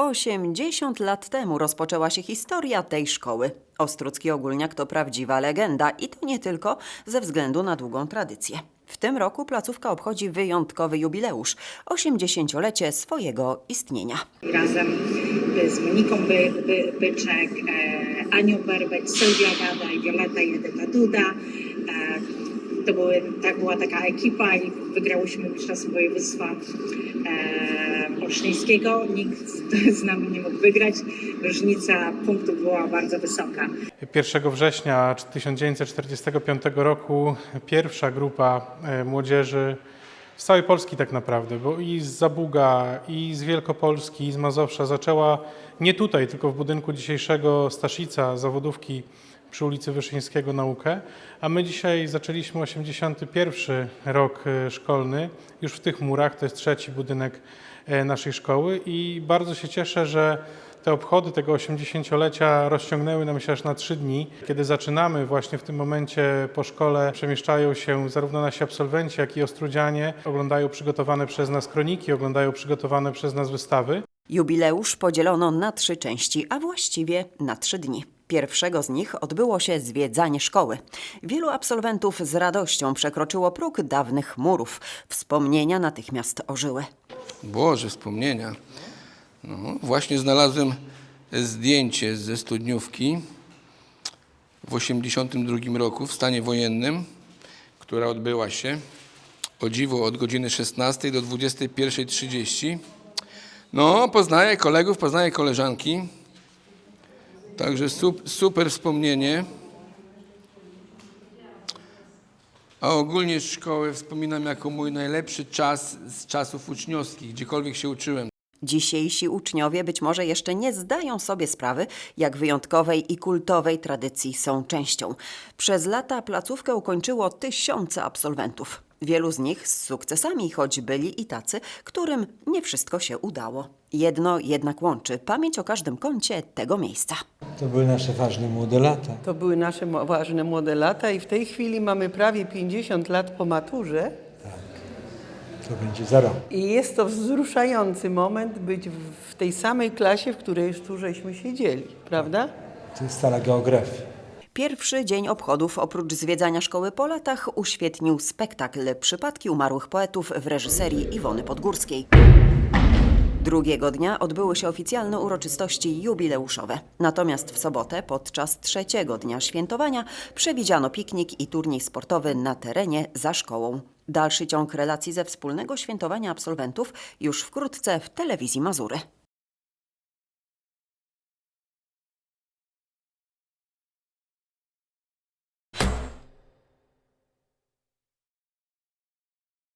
80 lat temu rozpoczęła się historia tej szkoły. Ostrucki Ogólniak to prawdziwa legenda i to nie tylko ze względu na długą tradycję. W tym roku placówka obchodzi wyjątkowy jubileusz 80-lecie swojego istnienia. razem z Moniką By, By, Byczek, e, Anią Berbeć, Sylwia Gada i Violeta i Edyta Duda. E, to były, tak była taka ekipa i wygrałyśmy Mistrzostwo Województwa e, Olsztyńskiego. Nikt z, z nami nie mógł wygrać. Różnica punktów była bardzo wysoka. 1 września 1945 roku pierwsza grupa e, młodzieży z całej Polski tak naprawdę, bo i z Zabuga, i z Wielkopolski, i z Mazowsza zaczęła nie tutaj, tylko w budynku dzisiejszego Staszica, zawodówki przy ulicy Wyszyńskiego naukę, a my dzisiaj zaczęliśmy 81 rok e, szkolny już w tych murach, to jest trzeci budynek e, naszej szkoły i bardzo się cieszę, że te obchody tego 80-lecia rozciągnęły nam się aż na trzy dni. Kiedy zaczynamy właśnie w tym momencie po szkole, przemieszczają się zarówno nasi absolwenci, jak i ostrudzianie, oglądają przygotowane przez nas kroniki, oglądają przygotowane przez nas wystawy. Jubileusz podzielono na trzy części, a właściwie na trzy dni. Pierwszego z nich odbyło się zwiedzanie szkoły. Wielu absolwentów z radością przekroczyło próg dawnych murów. Wspomnienia natychmiast ożyły. Boże, wspomnienia. No, właśnie znalazłem zdjęcie ze studniówki w 1982 roku w stanie wojennym, która odbyła się o dziwo od godziny 16 do 21.30. No, poznaję kolegów, poznaję koleżanki. Także sup, super wspomnienie. A ogólnie szkołę wspominam jako mój najlepszy czas z czasów uczniowskich, gdziekolwiek się uczyłem. Dzisiejsi uczniowie być może jeszcze nie zdają sobie sprawy, jak wyjątkowej i kultowej tradycji są częścią. Przez lata placówkę ukończyło tysiące absolwentów. Wielu z nich z sukcesami, choć byli i tacy, którym nie wszystko się udało. Jedno jednak łączy pamięć o każdym kącie tego miejsca. To były nasze ważne młode lata. To były nasze ważne młode lata i w tej chwili mamy prawie 50 lat po maturze To będzie za rok. i jest to wzruszający moment być w- tej samej klasie, w której tu żeśmy siedzieli, prawda? To jest stara geografia. Pierwszy dzień obchodów, oprócz zwiedzania szkoły po latach, uświetnił spektakl Przypadki umarłych poetów w reżyserii Iwony Podgórskiej. Drugiego dnia odbyły się oficjalne uroczystości jubileuszowe. Natomiast w sobotę, podczas trzeciego dnia świętowania, przewidziano piknik i turniej sportowy na terenie za szkołą. Dalszy ciąg relacji ze wspólnego świętowania absolwentów już wkrótce w telewizji Mazury.